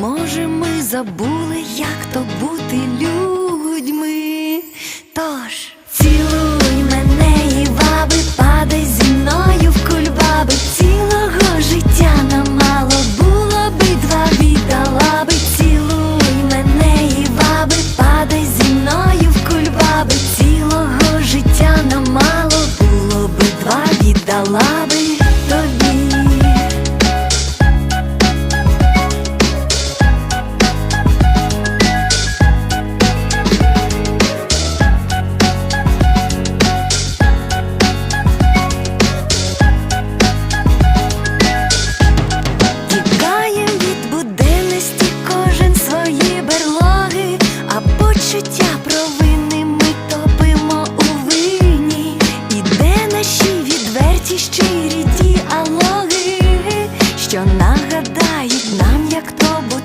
Може, ми забули, як то бути людьми. Тож цілуй мене і ваби, падай зі мною в кульбаби. Цілого життя нам мало було би два віддала би. Цілуй мене і падай зі мною в кульбаби. Цілого життя нам мало було би два віддала. провини ми топимо у вині, наші відверті щирі діалоги.